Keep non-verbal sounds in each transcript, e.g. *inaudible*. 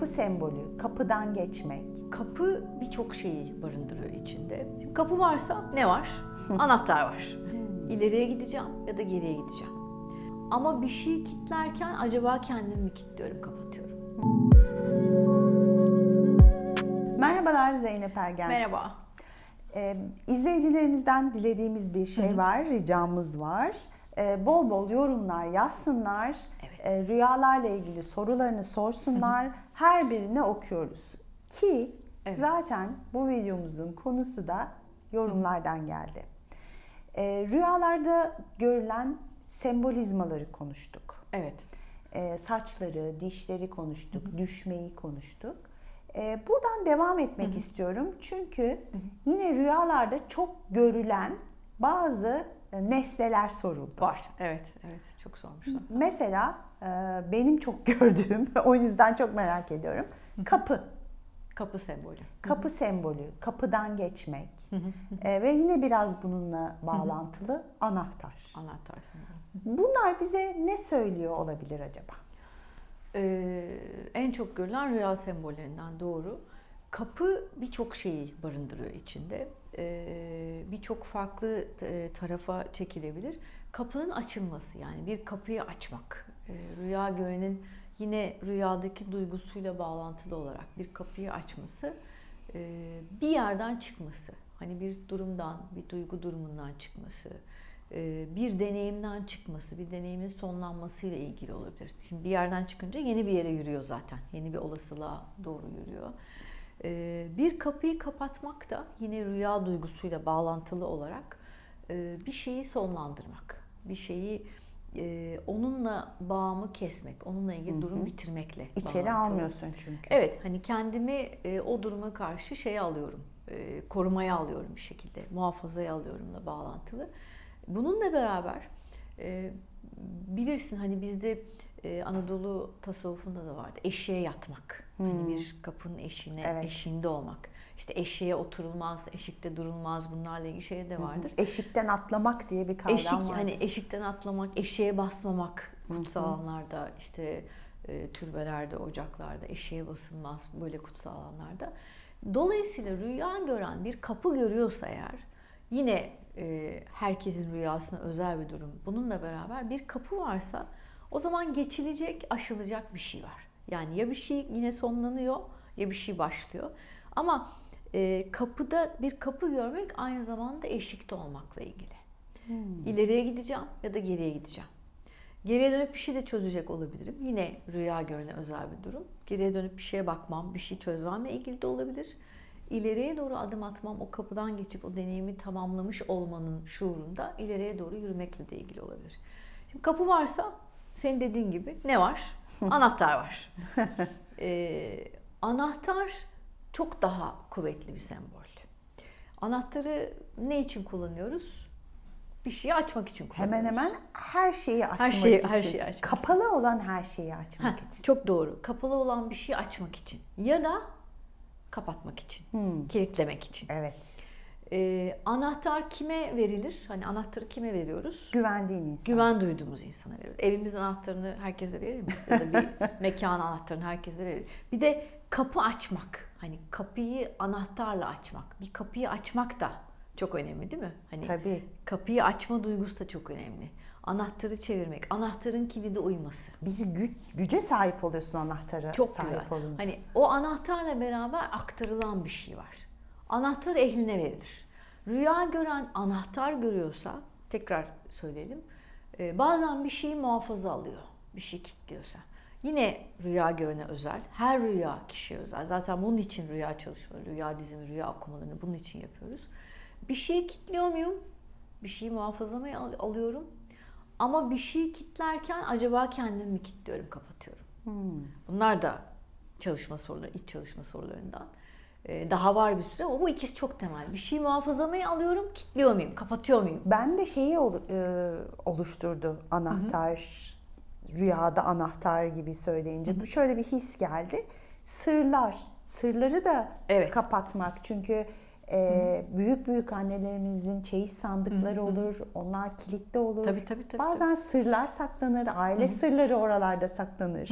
Kapı sembolü, kapıdan geçmek. Kapı birçok şeyi barındırıyor içinde. Kapı varsa ne var? *laughs* Anahtar var. İleriye gideceğim ya da geriye gideceğim. Ama bir şeyi kilitlerken acaba kendimi mi kilitliyorum, kapatıyorum? Merhabalar Zeynep Ergen. Merhaba. Ee, izleyicilerimizden dilediğimiz bir şey var, ricamız var. Ee, bol bol yorumlar yazsınlar. Evet. Ee, rüyalarla ilgili sorularını sorsunlar. Her birini okuyoruz. Ki Evet. zaten bu videomuzun konusu da yorumlardan geldi. Ee, rüyalarda görülen sembolizmaları konuştuk. Evet. Saçları, dişleri konuştuk, düşmeyi konuştuk. Buradan devam etmek istiyorum çünkü yine rüyalarda çok görülen bazı nesneler soruldu. Var. Evet. Evet. Çok sormuşlar. Mesela e, benim çok *laughs* gördüğüm, o yüzden çok merak ediyorum. Kapı, Kapı sembolü. kapı sembolü, kapıdan geçmek E, ve yine biraz bununla bağlantılı anahtar. Anahtar sembolü. Bunlar bize ne söylüyor olabilir acaba? Ee, en çok görülen rüya sembollerinden doğru. Kapı birçok şeyi barındırıyor içinde. Ee, birçok farklı e, tarafa çekilebilir. Kapının açılması yani bir kapıyı açmak. Ee, rüya görenin yine rüyadaki duygusuyla bağlantılı olarak bir kapıyı açması, e, bir yerden çıkması. Hani bir durumdan, bir duygu durumundan çıkması, e, bir deneyimden çıkması, bir deneyimin sonlanmasıyla ilgili olabilir. Şimdi bir yerden çıkınca yeni bir yere yürüyor zaten. Yeni bir olasılığa doğru yürüyor. E, Bir kapıyı kapatmak da yine rüya duygusuyla bağlantılı olarak e, bir şeyi sonlandırmak. Bir şeyi e, onunla bağımı kesmek, onunla ilgili durum bitirmekle İçeri bağlantılı. almıyorsun çünkü. Evet hani kendimi e, o duruma karşı şeye alıyorum. Korumaya alıyorum bir şekilde. Muhafazaya alıyorumla bağlantılı. Bununla beraber bilirsin hani bizde Anadolu tasavvufunda da vardı. Eşeğe yatmak. Hani bir kapının eşiğine, Evet. eşiğinde olmak. İşte eşeğe oturulmaz, eşikte durulmaz. Bunlarla ilgili şey de vardır. Eşikten atlamak diye bir kavram Eşik var. hani eşikten atlamak, eşeğe basmamak kutsal alanlarda işte e, türbelerde, ocaklarda eşeğe basılmaz böyle kutsal alanlarda. Dolayısıyla rüya gören bir kapı görüyorsa eğer yine e, herkesin rüyasına özel bir durum. Bununla beraber bir kapı varsa o zaman geçilecek, aşılacak bir şey var. Yani ya bir şey yine sonlanıyor ya bir şey başlıyor. Ama e, kapıda bir kapı görmek aynı zamanda eşikte olmakla ilgili. İleriye gideceğim ya da geriye gideceğim. Geriye dönüp bir şey de çözecek olabilirim. Yine rüya görene özel bir durum. Geriye dönüp bir şeye bakmam, bir şey çözmemle ilgili de olabilir. İleriye doğru adım atmam, o kapıdan geçip o deneyimi tamamlamış olmanın şuurunda ileriye doğru yürümekle de ilgili olabilir. Şimdi kapı varsa senin dediğin gibi ne var? *laughs* Anahtar var. *laughs* Ee, anahtar çok daha kuvvetli bir sembol. Anahtarı ne için kullanıyoruz? Bir şeyi açmak için kullanıyoruz. Hemen hemen her şeyi açmak şeyi- için. her şeyi açmak Kapalı olan her şeyi açmak Heh, için. Çok doğru. Kapalı olan bir şeyi açmak için ya da kapatmak için, Hmm. kilitlemek için. Evet. Ee, anahtar kime verilir? Hani anahtarı kime veriyoruz? Güvendiğin insan. Güven duyduğumuz insana veriyoruz. Evimizin anahtarını herkese verir miyiz? Ya da bir *laughs* mekan anahtarını herkese verir. Bir de kapı açmak. Hani kapıyı anahtarla açmak. Bir kapıyı açmak da çok önemli değil mi? Hani Tabii. kapıyı açma duygusu da çok önemli. Anahtarı çevirmek, anahtarın kilidi uyması. Bir gü- güce sahip oluyorsun anahtara Çok sahip güzel. olunca. Hani o anahtarla beraber aktarılan bir şey var. Anahtar ehline verilir. Rüya gören anahtar görüyorsa, tekrar söyleyelim, e, bazen bir şeyi muhafaza alıyor. Bir şey kilitliyorsa. Yine rüya görene özel, her rüya kişiye özel. Zaten bunun için rüya çalışmaları, rüya dizimi, rüya okumalarını bunun için yapıyoruz. Bir şeyi kilitliyor muyum? Bir şeyi muhafazamaya al- alıyorum. Ama bir şeyi kilitlerken acaba kendimi mi kilitliyorum, kapatıyorum? Bunlar da çalışma soruları, iç çalışma sorularından. Ee, Daha var bir süre ama bu ikisi çok temel. Bir şeyi muhafazamaya alıyorum, kilitliyor muyum, kapatıyor muyum? Ben de şeyi e, oluşturdu anahtar, rüyada anahtar gibi söyleyince. Bu şöyle bir his geldi. Sırlar, sırları da Evet. kapatmak. Çünkü Ee, büyük büyük annelerimizin çeyiz sandıkları olur. Onlar kilitli olur. Tabii, tabii, tabii, Bazen sırlar saklanır. Aile sırları oralarda saklanır.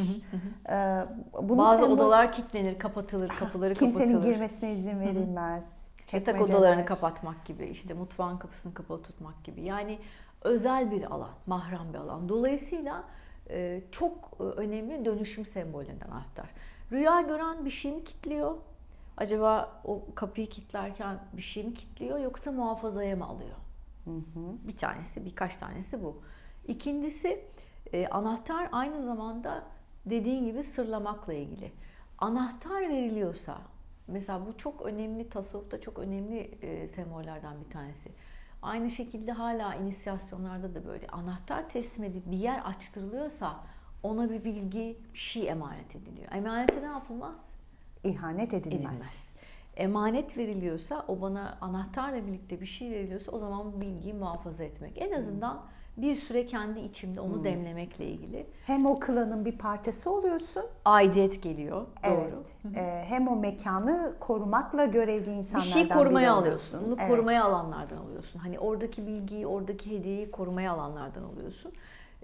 Ee, bunu Bazı sembol- odalar kilitlenir, kapatılır, kapıları kimsenin kapatılır. girmesine izin verilmez. Yatak odalarını kapatmak gibi, işte mutfağın kapısını kapalı tutmak gibi. Yani özel bir alan, mahrem bir alan. Dolayısıyla e, çok e, önemli dönüşüm sembollerinden anahtar. Rüya gören bir şey mi kilitliyor? Acaba o kapıyı kilitlerken bir şey mi kilitliyor yoksa muhafazaya mı alıyor? Bir tanesi, birkaç tanesi bu. İkincisi e, anahtar aynı zamanda dediğin gibi sırlamakla ilgili. Anahtar veriliyorsa, mesela bu çok önemli, tasavvufta çok önemli e, sembollerden bir tanesi. Aynı şekilde hala inisiyasyonlarda da böyle anahtar teslim edip bir yer açtırılıyorsa ona bir bilgi, bir şey emanet ediliyor. Emanete ne yapılmaz? İhanet edilmez. edilmez. Emanet veriliyorsa, o bana anahtarla birlikte bir şey veriliyorsa o zaman bu bilgiyi muhafaza etmek. En azından bir süre kendi içimde onu demlemekle ilgili. Hem o klanın bir parçası oluyorsun. Aidiyet geliyor. Evet. Doğru. Ee, hem o mekanı korumakla görevli Bir insanlardan şey biri korumaya alıyorsun. Bunu Evet. korumaya alanlardan alıyorsun. Hani oradaki bilgiyi, oradaki hediyeyi korumaya alanlardan alıyorsun.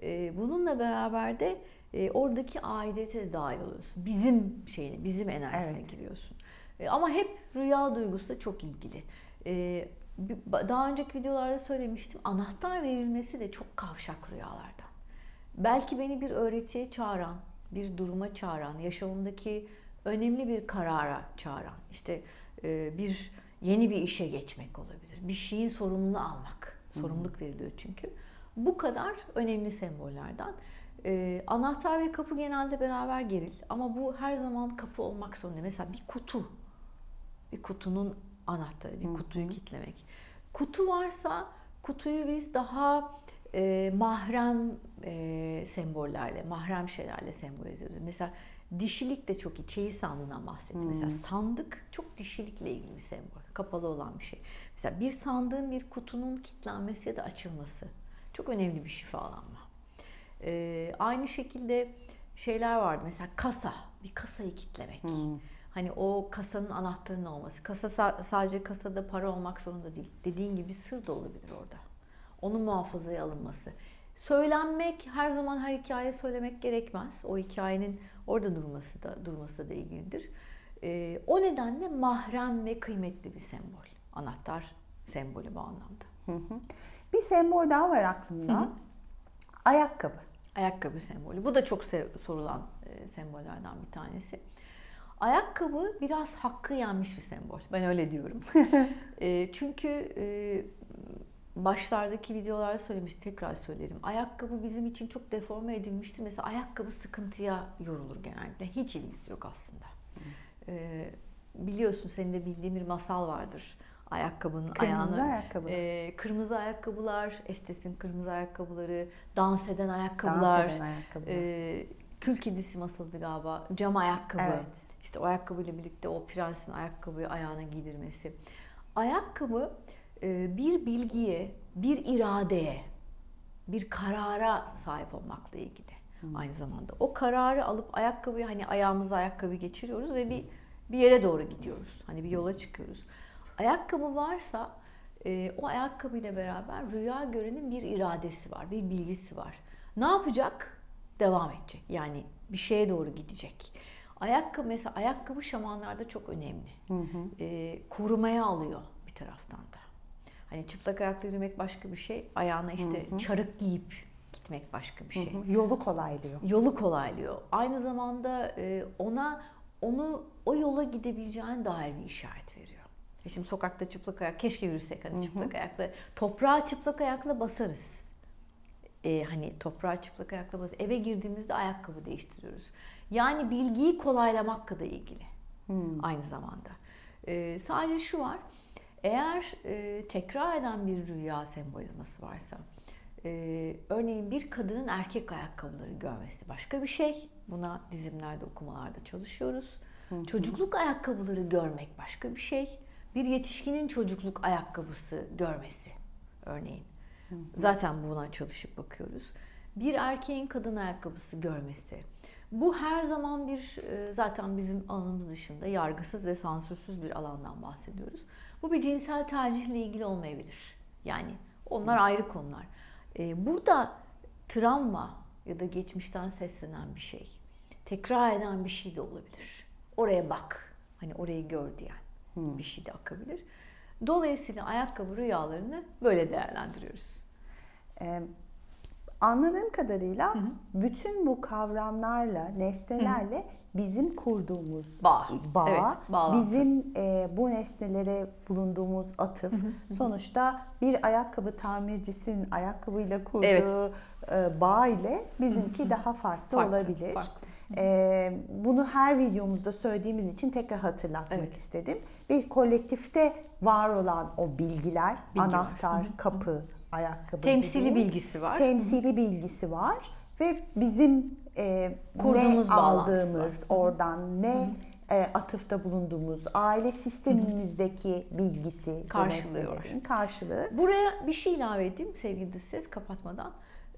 Ee, bununla beraber de e, oradaki aidiyete de dahil oluyorsun. Bizim şeyine, bizim enerjisine Evet. giriyorsun. E, ama hep rüya duygusu da çok ilgili. E, daha önceki videolarda söylemiştim. Anahtar verilmesi de çok kavşak rüyalardan. Belki beni bir öğretiye çağıran, bir duruma çağıran, yaşamımdaki önemli bir karara çağıran, işte e, bir yeni bir işe geçmek olabilir. Bir şeyin sorumluluğunu almak. Sorumluluk veriliyor çünkü. Bu kadar önemli sembollerden. E, anahtar ve kapı genelde beraber gelir ama bu her zaman kapı olmak zorunda. Mesela bir kutu, bir kutunun anahtarı, bir kutuyu kilitlemek. Kutu varsa kutuyu biz daha e, mahrem e, sembollerle, mahrem şeylerle sembolize ediyoruz. Mesela dişilik de çok iyi. Çeyiz sandığından bahsettim. Mesela sandık çok dişilikle ilgili bir sembol. Kapalı olan bir şey. Mesela bir sandığın bir kutunun kilitlenmesi ya da açılması çok önemli bir şifalanma. Ee, aynı şekilde şeyler vardı. Mesela kasa, bir kasayı kilitlemek. Hani o kasanın anahtarının olması. Kasa sa- sadece kasada para olmak zorunda değil. Dediğin gibi sır da olabilir orada. Onun muhafazaya alınması. Söylenmek her zaman her hikaye söylemek gerekmez. O hikayenin orada durması da durması da ilgilidir. Ee, o nedenle mahrem ve kıymetli bir sembol. Anahtar sembolü bu anlamda. Hı hı. Bir sembol daha var aklımda. Ayakkabı. Ayakkabı sembolü. Bu da çok sorulan e, sembollerden bir tanesi. Ayakkabı biraz hakkı yenmiş bir sembol. Ben öyle diyorum. *laughs* E, çünkü e, başlardaki videolarda söylemiştim, tekrar söylerim. Ayakkabı bizim için çok deforme edilmiştir. Mesela ayakkabı sıkıntıya yorulur genellikle. Hiç ilgisi yok aslında. E, biliyorsun senin de bildiğin bir masal vardır. Ayakkabının Kırmızı ayağını ayakkabı. e, kırmızı ayakkabılar, Estes'in kırmızı ayakkabıları, dans eden ayakkabılar, Dans eden ayakkabılar. e, kül kedisi masalı galiba, cam ayakkabı. Evet. İşte o ayakkabıyla birlikte o prensin ayakkabıyı ayağına giydirmesi. Ayakkabı e, bir bilgiye, bir iradeye, bir karara sahip olmakla ilgili aynı zamanda. O kararı alıp ayakkabıyı hani ayağımıza ayakkabı geçiriyoruz ve bir bir yere doğru gidiyoruz. Hani bir yola çıkıyoruz. Ayakkabı varsa e, o ayakkabıyla beraber rüya görenin bir iradesi var, bir bilgisi var. Ne yapacak? Devam edecek. Yani bir şeye doğru gidecek. Ayakkabı mesela ayakkabı şamanlarda çok önemli. E, korumaya alıyor bir taraftan da. Hani çıplak ayakla yürümek başka bir şey. Ayağına işte çarık giyip gitmek başka bir şey Hı, Yolu kolaylıyor. yolu kolaylıyor. Aynı zamanda e, ona onu o yola gidebileceğine dair bir işaret veriyor. E şimdi sokakta çıplak ayak, keşke yürüsek hani çıplak ayakla, toprağa çıplak ayakla basarız. E, hani toprağa çıplak ayakla basarız. Eve girdiğimizde ayakkabı değiştiriyoruz. Yani bilgiyi kolaylamakla da ilgili aynı zamanda. E, sadece şu var, eğer e, tekrar eden bir rüya sembolizması varsa, ee, örneğin bir kadının erkek ayakkabıları görmesi başka bir şey. Buna dizimlerde, okumalarda çalışıyoruz. Çocukluk ayakkabıları görmek başka bir şey. Bir yetişkinin çocukluk ayakkabısı görmesi örneğin. Zaten buna çalışıp bakıyoruz. Bir erkeğin kadın ayakkabısı görmesi. Bu her zaman bir e, zaten bizim alanımız dışında yargısız ve sansürsüz bir alandan bahsediyoruz. Bu bir cinsel tercihle ilgili olmayabilir. Yani onlar ayrı konular. E, Burada travma ya da geçmişten seslenen bir şey, tekrar eden bir şey de olabilir. Oraya bak, hani orayı gör diyen bir şey de akabilir. Dolayısıyla ayakkabı rüyalarını böyle değerlendiriyoruz. Ee, anladığım kadarıyla bütün bu kavramlarla, nesnelerle bizim kurduğumuz Bağ. bağ, Evet, bağlantı. bizim e, bu nesnelere bulunduğumuz atıf, sonuçta bir ayakkabı tamircisinin ayakkabıyla kurduğu Evet. e, bağ ile bizimki daha farklı, Farklı, olabilir. farklı. Ee, bunu her videomuzda söylediğimiz için tekrar hatırlatmak Evet. istedim. Bir kolektifte var olan o bilgiler, Bilgi var. anahtar, kapı, ayakkabı Temsili gibi bilgisi var. temsili bilgisi var ve bizim e, Kurduğumuz ne aldığımız var. oradan ne e, atıfta bulunduğumuz aile sistemimizdeki bilgisi bu Karşılığı var. Buraya bir şey ilave edeyim sevgili ses kapatmadan.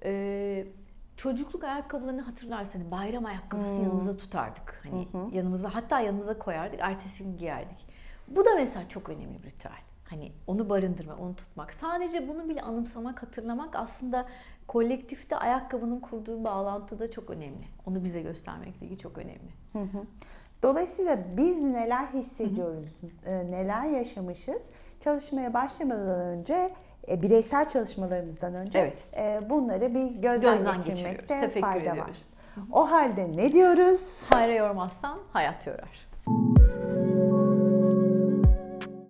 Ee, çocukluk ayakkabılarını hatırlarsanız bayram ayakkabısı yanımıza tutardık. Hani yanımıza hatta yanımıza koyardık, ertesi gün giyerdik. Bu da mesela çok önemli bir ritüel. Hani onu barındırma, onu tutmak. Sadece bunu bile anımsamak, hatırlamak aslında kolektifte ayakkabının kurduğu bağlantı da çok önemli. Onu bize göstermekteki çok önemli. Dolayısıyla biz neler hissediyoruz, e, neler yaşamışız çalışmaya başlamadan önce e, bireysel çalışmalarımızdan önce Evet. e, bunları bir gözden, Gözden geçirmekte fayda var. ediyoruz. O halde ne diyoruz? Hayra yormazsan hayat yorar.